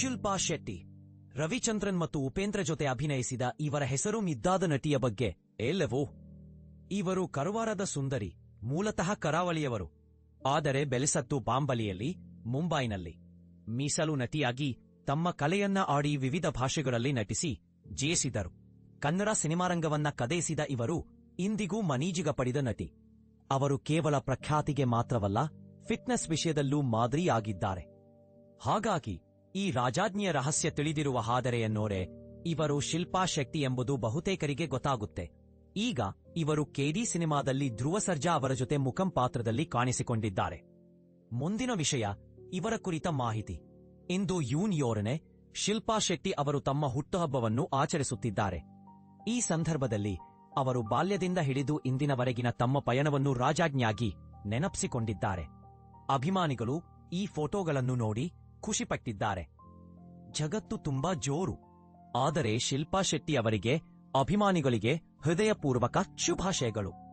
ಶಿಲ್ಪಾ ಶೆಟ್ಟಿ ರವಿಚಂದ್ರನ್ ಮತ್ತು ಉಪೇಂದ್ರ ಜೊತೆ ಅಭಿನಯಿಸಿದ ಇವರ ಹೆಸರು ಮಿದ್ದಾದ ನಟಿಯ ಬಗ್ಗೆ. ಎಲ್ಲವೋ. ಇವರು ಕರುವಾರದ ಸುಂದರಿ, ಮೂಲತಃ ಕರಾವಳಿಯವರು. ಆದರೆ ಬೆಲೆಸತ್ತು ಬಾಂಬಲಿಯಲ್ಲಿ, ಮುಂಬೈನಲ್ಲಿ. ಮೀಸಲು ನಟಿಯಾಗಿ ತಮ್ಮ ಕಲೆಯನ್ನ ಆಡಿ ವಿವಿಧ ಭಾಷೆಗಳಲ್ಲಿ ನಟಿಸಿ ಜಯಿಸಿದರು ಕನ್ನಡ ಸಿನಿಮಾರಂಗವನ್ನ ಕದೇಸಿದ ಇವರು ಇಂದಿಗೂ ಮನೀಜಿಗ ಪಡೆದ ನಟಿ. ಅವರು ಕೇವಲ ಪ್ರಖ್ಯಾತಿಗೆ ಮಾತ್ರವಲ್ಲ, ಫಿಟ್ನೆಸ್ ವಿಷಯದಲ್ಲೂ ಮಾದರಿಯಾಗಿದ್ದಾರೆ. ಹಾಗಾಗಿ ಈ ರಾಜಾಜ್ಞೆಯ ರಹಸ್ಯ ತಿಳಿದಿರುವ ಹಾದರೆಯನ್ನೋರೆ, ಇವರು ಶಿಲ್ಪಾ ಶಕ್ತಿ ಎಂಬುದು ಬಹುತೇಕರಿಗೆ ಗೊತ್ತಾಗುತ್ತೆ. ಈಗ ಇವರು ಕೆಡಿ ಸಿನಿಮಾದಲ್ಲಿ ಧ್ರುವ ಸರ್ಜಾ ಅವರ ಜೊತೆ ಮುಖಂ ಪಾತ್ರದಲ್ಲಿ ಕಾಣಿಸಿಕೊಂಡಿದ್ದಾರೆ. ಮುಂದಿನ ವಿಷಯ, ಇವರ ಕುರಿತ ಮಾಹಿತಿ. ಇಂದು ಯೂನ್ ಯೋರನೆ ಶಿಲ್ಪಾ ಶೆಟ್ಟಿ ಅವರು ತಮ್ಮ ಹುಟ್ಟುಹಬ್ಬವನ್ನು ಆಚರಿಸುತ್ತಿದ್ದಾರೆ. ಈ ಸಂದರ್ಭದಲ್ಲಿ ಅವರು ಬಾಲ್ಯದಿಂದ ಹಿಡಿದು ಇಂದಿನವರೆಗಿನ ತಮ್ಮ ಪಯಣವನ್ನು ರಾಜಾಜ್ಞಾಗಿ ನೆನಪಿಸಿಕೊಂಡಿದ್ದಾರೆ. ಅಭಿಮಾನಿಗಳು ಈ ಫೋಟೋಗಳನ್ನು ನೋಡಿ ಖುಷಿಪಟ್ಟಿದ್ದಾರೆ. ಜಗತ್ತು ತುಂಬಾ ಜೋರು. ಆದರೆ ಶಿಲ್ಪಾ ಶೆಟ್ಟಿ ಅವರಿಗೆ ಅಭಿಮಾನಿಗಳಿಗೆ ಹೃದಯಪೂರ್ವಕ ಶುಭಾಶಯಗಳು.